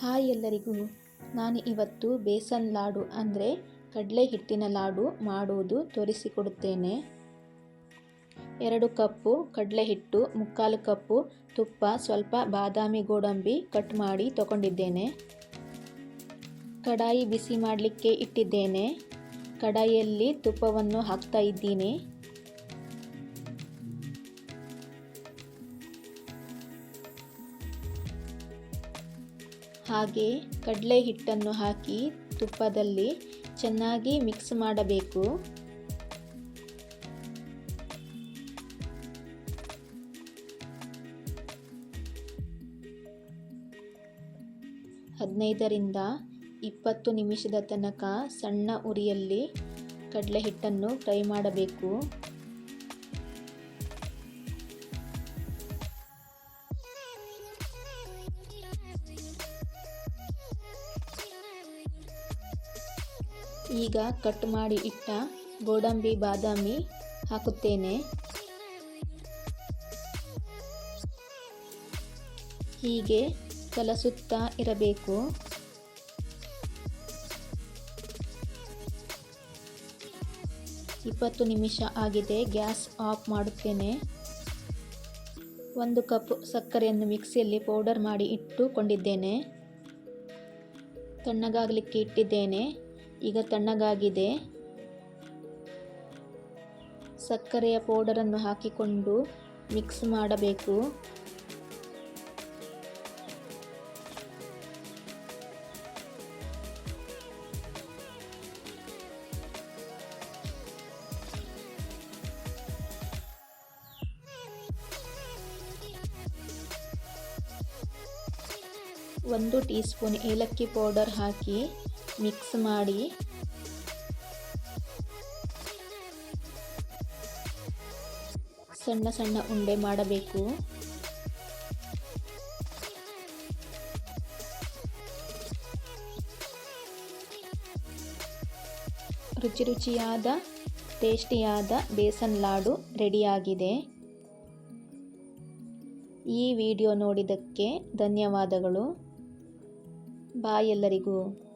Hi ಎಲ್ಲರಿಗೂ. ನಾನು ಇವತ್ತು ಬೇಸನ್ ಲಾಡು ಅಂದರೆ ಕಡಲೆ ಹಿಟ್ಟಿನ ಲಾಡು ಮಾಡುವುದು ತೋರಿಸಿಕೊಡುತ್ತೇನೆ. ಎರಡು ಕಪ್ಪು ಕಡಲೆ ಹಿಟ್ಟು, ಮುಕ್ಕಾಲು ಕಪ್ಪು ತುಪ್ಪ, ಸ್ವಲ್ಪ ಬಾದಾಮಿ ಗೋಡಂಬಿ ಕಟ್ ಮಾಡಿ ತಗೊಂಡಿದ್ದೇನೆ. ಕಡಾಯಿ ಬಿಸಿ ಮಾಡಲಿಕ್ಕೆ ಇಟ್ಟಿದ್ದೇನೆ. ಕಡಾಯಿಯಲ್ಲಿ ತುಪ್ಪವನ್ನು ಹಾಕ್ತಾ ಇದ್ದೀನಿ. ಹಾಗೆ ಕಡಲೆ ಹಿಟ್ಟನ್ನು ಹಾಕಿ ತುಪ್ಪದಲ್ಲಿ ಚೆನ್ನಾಗಿ ಮಿಕ್ಸ್ ಮಾಡಬೇಕು. ಹದಿನೈದರಿಂದ ಇಪ್ಪತ್ತು ನಿಮಿಷದ ತನಕ ಸಣ್ಣ ಉರಿಯಲ್ಲಿ ಕಡಲೆ ಹಿಟ್ಟನ್ನು ಫ್ರೈ ಮಾಡಬೇಕು. ಈಗ ಕಟ್ ಮಾಡಿ ಇಟ್ಟ ಗೋಡಂಬಿ, ಬಾದಾಮಿ ಹಾಕುತ್ತೇನೆ. ಹೀಗೆ ಕಲಸುತ್ತಾ ಇರಬೇಕು. ಇಪ್ಪತ್ತು ನಿಮಿಷ ಆಗಿದೆ, ಗ್ಯಾಸ್ ಆಫ್ ಮಾಡುತ್ತೇನೆ. ಒಂದು ಕಪ್ ಸಕ್ಕರೆಯನ್ನು ಮಿಕ್ಸಿಯಲ್ಲಿ ಪೌಡರ್ ಮಾಡಿ ಇಟ್ಟುಕೊಂಡಿದ್ದೇನೆ. ತಣ್ಣಗಾಗಲಿಕ್ಕೆ ಇಟ್ಟಿದ್ದೇನೆ. ಈಗ ತಣ್ಣಗಾಗಿದೆ. ಸಕ್ಕರೆಯ ಪೌಡರನ್ನು ಹಾಕಿಕೊಂಡು ಮಿಕ್ಸ್ ಮಾಡಬೇಕು. ಒಂದು ಟೀ ಸ್ಪೂನ್ ಏಲಕ್ಕಿ ಪೌಡರ್ ಹಾಕಿ ಮಿಕ್ಸ್ ಮಾಡಿ. ಸಣ್ಣ ಸಣ್ಣ ಉಂಡೆ ಮಾಡಬೇಕು. ರುಚಿ ರುಚಿಯಾದ, ಟೇಸ್ಟಿಯಾದ ಬೇಸನ್ ಲಾಡು ರೆಡಿಯಾಗಿದೆ. ಈ ವಿಡಿಯೋ ನೋಡಿದ್ದಕ್ಕೆ ಧನ್ಯವಾದಗಳು. ಬಾಯ್ ಎಲ್ಲರಿಗೂ.